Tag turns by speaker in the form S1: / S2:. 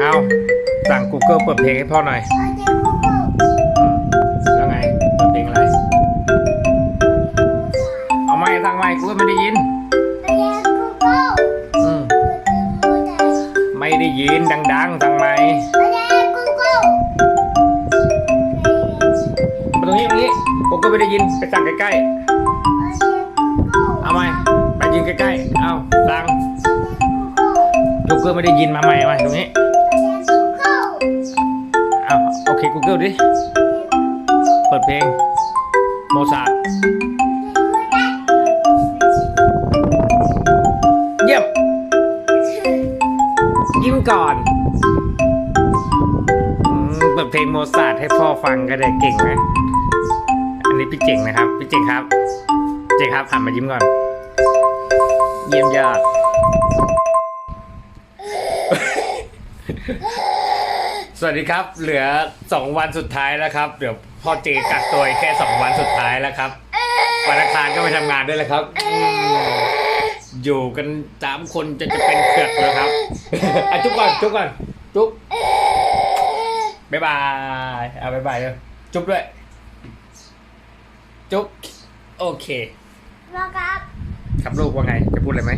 S1: เอาสั่ง Google เปิดเพลงให้พ่อหน่อย แล้วไง เปิดเพลงอะไร เอาไม่สั่งไม่กูก็ไม่ได้ยิน อืมไม่ได้ยินดังๆสั่งไม่มาตรงนี้ตรงนี้กูก็ไม่ได้ยิน ไปสั่งใกล้ๆ เอาไหมไปยินใกล้ๆ เอาสั่ง กูเกิลไม่ได้ยินมาใหม่มาตรงนี้เอาโอเค Google ดิ เปิดเพลง โมซาร์ทเยี่ยมยิ้มก่อนเปิดเพลงโมซาร์ทให้พ่อฟังก็ได้เก่งไหมอันนี้พี่เจ๋งนะครับ พี่เจ๋งครับ เจ๋งครับหันมายิ้มก่อน เยี่ยมยอด สวัสดีครับ เหลือสองวันสุดท้ายแล้วครับ เดี๋ยวพ่อเจกักตัวอีกแค่สองวันสุดท้ายแล้วครับวันอังคารก็ไปทำงานด้วยแล้วครับอืมอยู่กันสามคนจะจะเป็นเผือกแล้วครับอะจุ๊บก่อนจุ๊บก่อนจุ๊บบ๊ายบายเอาบ๊ายบายเลยจุ๊บด้วย จุ๊บโอเคครับลูกว่าไงจะพูดอะไรไหม